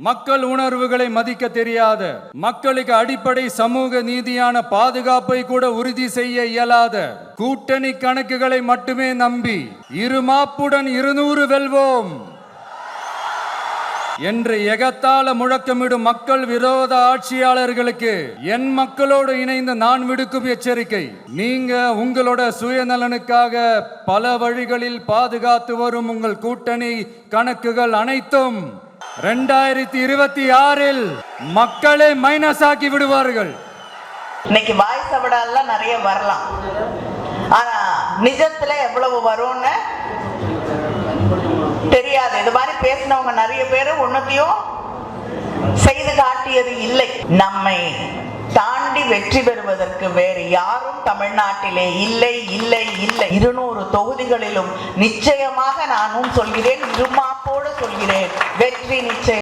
மக்கள் உணர்வுகளை மதிக்க தெரியாத மக்களுக்கு அடிப்படை சமூக நீதியான பாதுகாப்பை கூட உறுதி செய்ய இயலாத கூட்டணி கணக்குகளை மட்டுமே நம்பி இருமாப்புடன் இருநூறு வெல்வோம். என்று எகத்தால முழக்கமிடும் மக்கள் விரோத ஆட்சியாளர்களுக்கு என் மக்களோடு இணைந்து நான் விடுக்கும் எச்சரிக்கை நீங்க உங்களோட சுயநலனுக்காக பல வழிகளில் பாதுகாத்து வரும் உங்கள் கூட்டணி கணக்குகள் அனைத்தும் ரெண்டாயிரத்தி இருபத்தி ஆறில் மக்களை மைனஸ் ஆக்கி விடுவார்கள். இன்னைக்கு வாய் சவடாலாம் நிறைய வரலாம். ஆனா நிஜத்துல எவ்வளவு வரும்னு தெரியாது. இது மாதிரி பேசினவங்க நிறைய பேர் ஒன்னத்தையும் செய்து காட்டியது இல்லை. நம்மை தாண்டி வெற்றி பெறுவதற்கு வேறு யாரும் தமிழ்நாட்டிலே இல்லை இல்லை இல்லை. இருநூறு தொகுதிகளிலும் நிச்சயமாக நானும் சொல்கிறேன். இருமாப்போடு சொல்கிறேன். வெற்றி நிச்சயம்.